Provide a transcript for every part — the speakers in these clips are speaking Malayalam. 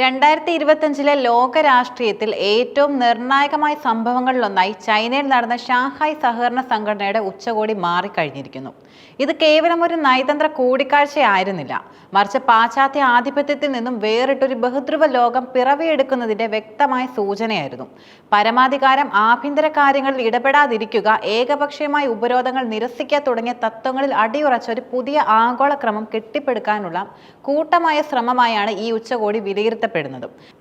രണ്ടായിരത്തി ഇരുപത്തഞ്ചിലെ ലോക രാഷ്ട്രീയത്തിൽ ഏറ്റവും നിർണായകമായ സംഭവങ്ങളിലൊന്നായി ചൈനയിൽ നടന്ന ഷാങ്ഹായ് സഹകരണ സംഘടനയുടെ ഉച്ചകോടി മാറിക്കഴിഞ്ഞിരിക്കുന്നു. ഇത് കേവലം ഒരു നയതന്ത്ര കൂടിക്കാഴ്ചയായിരുന്നില്ല. മറിച്ച് പാശ്ചാത്യ ആധിപത്യത്തിൽ നിന്നും വേറിട്ടൊരു ബഹുദ്രുവ ലോകം പിറവിയെടുക്കുന്നതിന്റെ വ്യക്തമായ സൂചനയായിരുന്നു. പരമാധികാരം ആഭ്യന്തര കാര്യങ്ങളിൽ ഇടപെടാതിരിക്കുക ഏകപക്ഷീയമായ ഉപരോധങ്ങൾ നിരസിക്കുക തുടങ്ങിയ തത്വങ്ങളിൽ അടിയുറച്ച ഒരു പുതിയ ആഗോളക്രമം കെട്ടിപ്പടുക്കാനുള്ള കൂട്ടമായ ശ്രമമായാണ് ഈ ഉച്ചകോടി വിലയിരുത്തപ്പെടുന്നത്.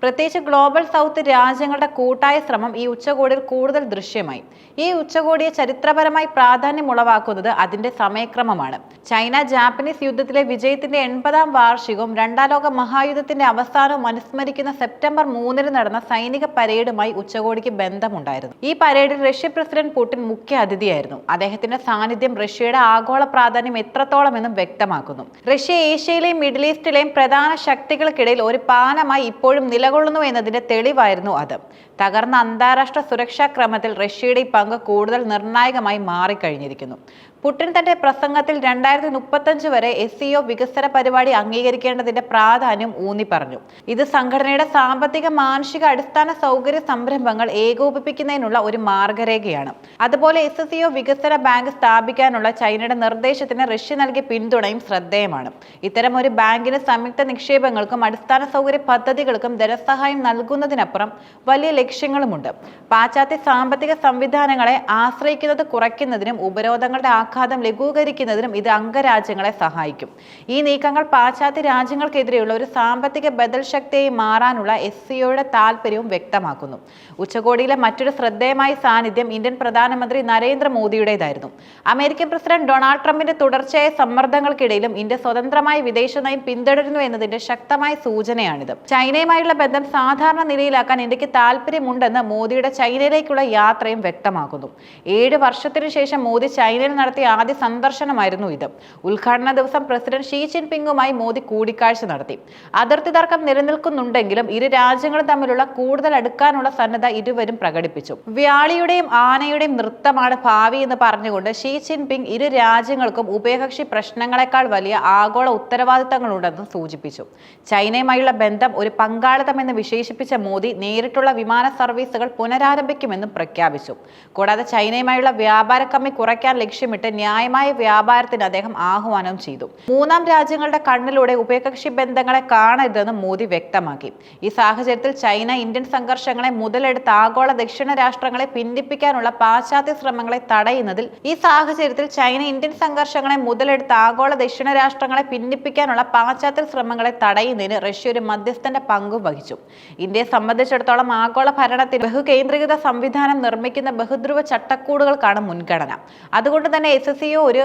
പ്രത്യേകിച്ച് ഗ്ലോബൽ സൗത്ത് രാജ്യങ്ങളുടെ കൂട്ടായ ശ്രമം ഈ ഉച്ചകോടിയിൽ കൂടുതൽ ദൃശ്യമായി. ഈ ഉച്ചകോടിയെ ചരിത്രപരമായി പ്രാധാന്യമുളവാക്കുന്നത് അതിന്റെ സമയക്രമമാണ്. ചൈന ജാപ്പനീസ് യുദ്ധത്തിലെ വിജയത്തിന്റെ എൺപതാം വാർഷികവും രണ്ടാം ലോക മഹായുദ്ധത്തിന്റെ അവസാനവും അനുസ്മരിക്കുന്ന സെപ്റ്റംബർ മൂന്നിന് നടന്ന സൈനിക പരേഡുമായി ഉച്ചകോടിക്ക് ബന്ധമുണ്ടായിരുന്നു. ഈ പരേഡിൽ റഷ്യ പ്രസിഡന്റ് പുടിൻ മുഖ്യ അതിഥിയായിരുന്നു. അദ്ദേഹത്തിന്റെ സാന്നിധ്യം റഷ്യയുടെ ആഗോള പ്രാധാന്യം എത്രത്തോളം എന്നും വ്യക്തമാക്കുന്നു. റഷ്യ ഏഷ്യയിലെയും മിഡിൽ ഈസ്റ്റിലെയും പ്രധാന ശക്തികൾക്കിടയിൽ ഒരു പാലമായി ഇപ്പോഴും നിലകൊള്ളുന്നു എന്നതിന്റെ തെളിവായിരുന്നു അത്. തകർന്ന അന്താരാഷ്ട്ര സുരക്ഷാ ക്രമത്തിൽ റഷ്യയുടെ പങ്ക് കൂടുതൽ നിർണായകമായി മാറിക്കഴിഞ്ഞിരിക്കുന്നു. പുടിൻ തന്റെ പ്രസംഗത്തിൽ രണ്ടായിരത്തി മുപ്പത്തഞ്ച് വരെ എസ് സിഒ വികസന പരിപാടി അംഗീകരിക്കേണ്ടതിന്റെ പ്രാധാന്യം ഊന്നി പറഞ്ഞു. ഇത് സംഘടനയുടെ സാമ്പത്തിക മാനുഷിക അടിസ്ഥാന സൗകര്യ സംരംഭങ്ങൾ ഏകോപിപ്പിക്കുന്നതിനുള്ള ഒരു മാർഗരേഖയാണ്. അതുപോലെ എസ് എസ് വികസന ബാങ്ക് സ്ഥാപിക്കാനുള്ള ചൈനയുടെ നിർദ്ദേശത്തിന് റഷ്യ നൽകിയ പിന്തുണയും ശ്രദ്ധേയമാണ്. ഇത്തരം ഒരു ബാങ്കിന് സംയുക്ത നിക്ഷേപങ്ങൾക്കും അടിസ്ഥാന സൗകര്യ പദ്ധതികൾക്കും ധനസഹായം നൽകുന്നതിനപ്പുറം വലിയ ലക്ഷ്യങ്ങളുമുണ്ട്. പാശ്ചാത്യ സാമ്പത്തിക സംവിധാനങ്ങളെ ആശ്രയിക്കുന്നത് കുറയ്ക്കുന്നതിനും ഉപരോധങ്ങളുടെ ആഘാതം ലഘൂകരിക്കുന്നതിനും ഇത് അംഗരാജ്യങ്ങളെ സഹായിക്കും. ഈ നീക്കങ്ങൾ പാശ്ചാത്യ രാജ്യങ്ങൾക്കെതിരെയുള്ള ഒരു സാമ്പത്തിക ബദൽ ശക്തിയായി മാറാനുള്ള എസ് സിഒയുടെ താല്പര്യവും വ്യക്തമാക്കുന്നു. ഉച്ചകോടിയിലെ മറ്റൊരു ശ്രദ്ധേയമായ സാന്നിധ്യം ഇന്ത്യൻ പ്രധാനമന്ത്രി നരേന്ദ്രമോദിയുടേതായിരുന്നു. അമേരിക്കൻ പ്രസിഡന്റ് ഡൊണാൾഡ് ട്രംപിന്റെ തുടർച്ചയായ സമ്മർദ്ദങ്ങൾക്കിടയിലും ഇന്ത്യ സ്വതന്ത്രമായ വിദേശ നയം പിന്തുടരുന്നു എന്നതിന്റെ ശക്തമായ സൂചനയാണിത്. ചൈനയുമായുള്ള ബന്ധം സാധാരണ നിലയിലാക്കാൻ ഇന്ത്യയ്ക്ക് താല്പര്യമുണ്ടെന്ന് മോദിയുടെ ചൈനയിലേക്കുള്ള യാത്രയും വ്യക്തമാക്കുന്നു. ഏഴ് വർഷത്തിനു ശേഷം മോദി ചൈനയിൽ നടത്തിയ ആദ്യ സന്ദർശനമായിരുന്നു ഇത്. ഉദ്ഘാടന ദിവസം പ്രസിഡന്റ് ഷീ ജിൻപിങ്ങുമായി മോദി കൂടിക്കാഴ്ച നടത്തി. അതിർത്തി തർക്കം നിലനിൽക്കുന്നുണ്ടെങ്കിലും ഇരു രാജ്യങ്ങളും തമ്മിലുള്ള കൂടുതൽ അടുക്കാനുള്ള സന്നദ്ധ ഇരുവരും പ്രകടിപ്പിച്ചു. വ്യാളിയുടെയും ആനയുടെയും നൃത്തമാണ് ഭാവി എന്ന് പറഞ്ഞുകൊണ്ട് ഷീ ജിൻപിങ് ഇരു രാജ്യങ്ങൾക്കും ഉഭയകക്ഷി പ്രശ്നങ്ങളെക്കാൾ വലിയ ആഗോള ഉത്തരവാദിത്തങ്ങളുണ്ടെന്ന് സൂചിപ്പിച്ചു. ചൈനയുമായുള്ള ബന്ധം ഒരു പങ്കാളിത്തമെന്ന് വിശേഷിപ്പിച്ച മോദി നേരിട്ടുള്ള വിമാന സർവീസുകൾ പുനരാരംഭിക്കുമെന്നും പ്രഖ്യാപിച്ചു. കൂടാതെ ചൈനയുമായുള്ള വ്യാപാര കമ്മി കുറയ്ക്കാൻ ലക്ഷ്യമിട്ട് ന്യായമായ വ്യാപാരത്തിന് അദ്ദേഹം ആഹ്വാനം ചെയ്തു. മൂന്നാം രാജ്യങ്ങളുടെ കണ്ണിലൂടെ ഉഭയകക്ഷി ബന്ധങ്ങളെ കാണരുതെന്ന് മോദി വ്യക്തമാക്കി. ഈ സാഹചര്യത്തിൽ ചൈന ഇന്ത്യൻ സംഘർഷങ്ങളെ മുതലെടുത്ത് ആഗോള ദക്ഷിണ രാഷ്ട്രങ്ങളെ ഭിന്നിപ്പിക്കാനുള്ള പാശ്ചാത്യ ശ്രമങ്ങളെ തടയുന്നതിൽ ഈ സാഹചര്യത്തിൽ ചൈന ഇന്ത്യൻ സംഘർഷങ്ങളെ മുതലെടുത്ത് ആഗോള ദക്ഷിണ രാഷ്ട്രങ്ങളെ ഭിന്നിപ്പിക്കാനുള്ള പാശ്ചാത്യ ശ്രമങ്ങളെ തടയുന്നതിന് റഷ്യ ഒരു മധ്യസ്ഥന്റെ പങ്കും വഹിച്ചു. ഇന്ത്യയെ സംബന്ധിച്ചിടത്തോളം ആഗോള ഭരണത്തിന് ബഹുകേന്ദ്രീകൃത സംവിധാനം നിർമ്മിക്കുന്ന ബഹുധ്രുവ ചട്ടക്കൂടുകൾക്കാണ് മുൻഗണന. അതുകൊണ്ട് തന്നെ എസ് എസ് സിഒ ഒരു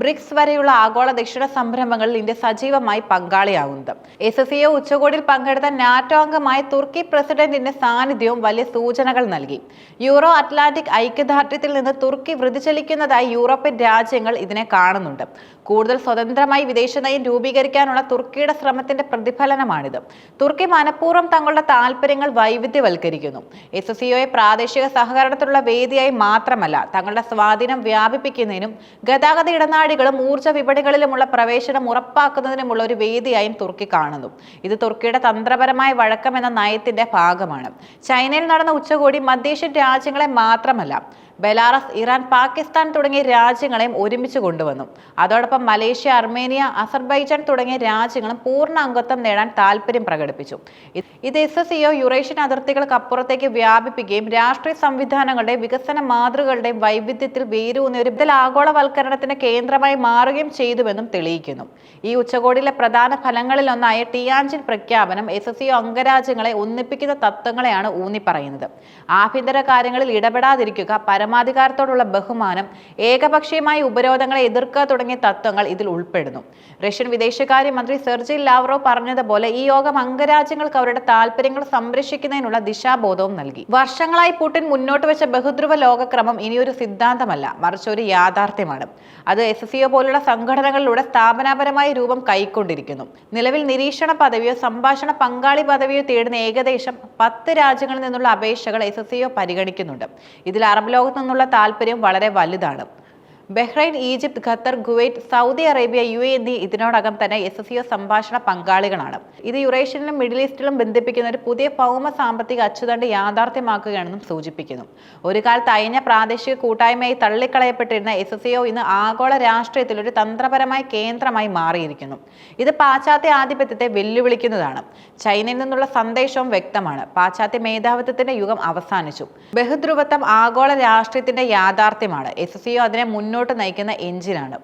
ബ്രിക്സ് വരെയുള്ള ആഗോള ദക്ഷിണ സംരംഭങ്ങളിൽ ഇന്ത്യ സജീവമായി പങ്കാളിയാകുന്നത് എസ് എസ് സിഒ ഉച്ചകോടിയിൽ പങ്കെടുത്ത നാറ്റോ അംഗമായ തുർക്കി പ്രസിഡന്റിന്റെ സാന്നിധ്യവും വലിയ സൂചനകൾ നൽകി. യൂറോ അറ്റ്ലാന്റിക് ഐക്യദാർഢ്യത്തിൽ നിന്ന് തുർക്കി വൃതിചലിക്കുന്നതായി യൂറോപ്യൻ രാജ്യങ്ങൾ ഇതിനെ കാണുന്നുണ്ട്. കൂടുതൽ സ്വതന്ത്രമായി വിദേശ നയം രൂപീകരിക്കാനുള്ള തുർക്കിയുടെ ശ്രമത്തിന്റെ പ്രതിഫലനമാണിത്. തുർക്കി മനഃപൂർവം തങ്ങളുടെ താല്പര്യങ്ങൾ വൈവിധ്യവൽക്കരിക്കുന്നു. എസ് എസ് സിഒയെ പ്രാദേശിക സഹകരണത്തിലുള്ള വേദിയായി മാത്രമല്ല തങ്ങളുടെ സ്വാധീനം വ്യാപിപ്പിക്കുന്നതിനും ഗതാഗത ഇടനാഴികളും ഊർജ വിപണികളിലുമുള്ള പ്രവേശനം ഉറപ്പാക്കുന്നതിനുമുള്ള ഒരു വേദിയായും തുർക്കി കാണുന്നു. ഇത് തുർക്കിയുടെ തന്ത്രപരമായ വഴക്കം എന്ന നയത്തിന്റെ ഭാഗമാണ്. ചൈനയിൽ നടന്ന ഉച്ചകോടി മധ്യേഷ്യൻ രാജ്യങ്ങളെ മാത്രമല്ല ബെലാറസ് ഇറാൻ പാകിസ്ഥാൻ തുടങ്ങിയ രാജ്യങ്ങളെയും ഒരുമിച്ച് കൊണ്ടുവന്നു. അതോടൊപ്പം മലേഷ്യ അർമേനിയ അസർബൈജാൻ തുടങ്ങിയ രാജ്യങ്ങളും പൂർണ അംഗത്വം നേടാൻ താല്പര്യം പ്രകടിപ്പിച്ചു. ഇത് എസ് എസ് സിഒ യുറേഷ്യൻ അതിർത്തികൾക്ക് അപ്പുറത്തേക്ക് വ്യാപിപ്പിക്കുകയും രാഷ്ട്രീയ സംവിധാനങ്ങളുടെ വികസന മാതൃകളുടെയും വൈവിധ്യത്തിൽ വേരൂന്നിയ ഒരു ആഗോളവൽക്കരണത്തിന്റെ കേന്ദ്രമായി മാറുകയും ചെയ്തുവെന്നും തെളിയിക്കുന്നു. ഈ ഉച്ചകോടിയിലെ പ്രധാന ഫലങ്ങളിലൊന്നായ ടിയാഞ്ചിൻ പ്രഖ്യാപനം എസ് എസ് സിഒ അംഗരാജ്യങ്ങളെ ഒന്നിപ്പിക്കുന്ന തത്വങ്ങളെയാണ് ഊന്നിപ്പറയുന്നത്. ആഭ്യന്തര കാര്യങ്ങളിൽ ഇടപെടാതിരിക്കുക പരമാധികാരത്തോടുള്ള ബഹുമാനം ഏകപക്ഷീയമായ ഉപരോധങ്ങളെ എതിർക്കുക തുടങ്ങിയ തത്വങ്ങൾ ഇതിൽ ഉൾപ്പെടുന്നു. റഷ്യൻ വിദേശകാര്യമന്ത്രി സെർജി ലാവ്റോ പറഞ്ഞതുപോലെ ഈ യോഗം അംഗരാജ്യങ്ങൾക്ക് അവരുടെ താല്പര്യങ്ങൾ സംരക്ഷിക്കുന്നതിനുള്ള ദിശാബോധവും നൽകി. വർഷങ്ങളായി പുടിൻ മുന്നോട്ട് വെച്ച ബഹുദ്രുവ ലോകക്രമം ഇനിയൊരു സിദ്ധാന്തമല്ല മറിച്ച് ഒരു യാഥാർത്ഥ്യമാണ്. അത് എസ് സിഒ പോലുള്ള സംഘടനകളിലൂടെ സ്ഥാപനാപരമായ രൂപം കൈക്കൊണ്ടിരിക്കുന്നു. നിലവിൽ നിരീക്ഷണ പദവിയോ സംഭാഷണ പങ്കാളി പദവിയോ തേടുന്ന ഏകദേശം പത്ത് രാജ്യങ്ങളിൽ നിന്നുള്ള അപേക്ഷകൾ എസ് സിഒ പരിഗണിക്കുന്നുണ്ട്. ഇതിൽ അറബ് ലോകത്തു നിന്നുള്ള താല്പര്യം വളരെ വലുതാണ്. Bahrain Egypt Qatar Kuwait Saudi Arabia U എന്നീ ഇതിനോടകം തന്നെ എസ് എസ് സിഒ സംഭാഷണ പങ്കാളികളാണ്. ഇത് യുറേഷ്യനിലും മിഡിൽ ഈസ്റ്റിലും ബന്ധിപ്പിക്കുന്ന ഒരു പുതിയ ഭൗമ സാമ്പത്തിക അച്ചുതണ്ട് യാഥാർത്ഥ്യമാക്കുകയാണെന്നും സൂചിപ്പിക്കുന്നു. ഒരു കാലത്ത് അയഞ്ഞ പ്രാദേശിക കൂട്ടായ്മയായി തള്ളിക്കളയപ്പെട്ടിരുന്ന എസ് എസ് ഇന്ന് ആഗോള രാഷ്ട്രീയത്തിൽ ഒരു തന്ത്രപരമായ കേന്ദ്രമായി മാറിയിരിക്കുന്നു. ഇത് പാശ്ചാത്യ ആധിപത്യത്തെ വെല്ലുവിളിക്കുന്നതാണ്. ചൈനയിൽ നിന്നുള്ള സന്ദേശവും വ്യക്തമാണ്. പാശ്ചാത്യ മേധാവിത്വത്തിന്റെ യുഗം അവസാനിച്ചു. ബഹുദ്രുവത്വം ആഗോള രാഷ്ട്രീയത്തിന്റെ യാഥാർത്ഥ്യമാണ്. എസ് സിഒ അതിനെ മുന്നോട്ട് നയിക്കുന്ന എഞ്ചിനാണ്.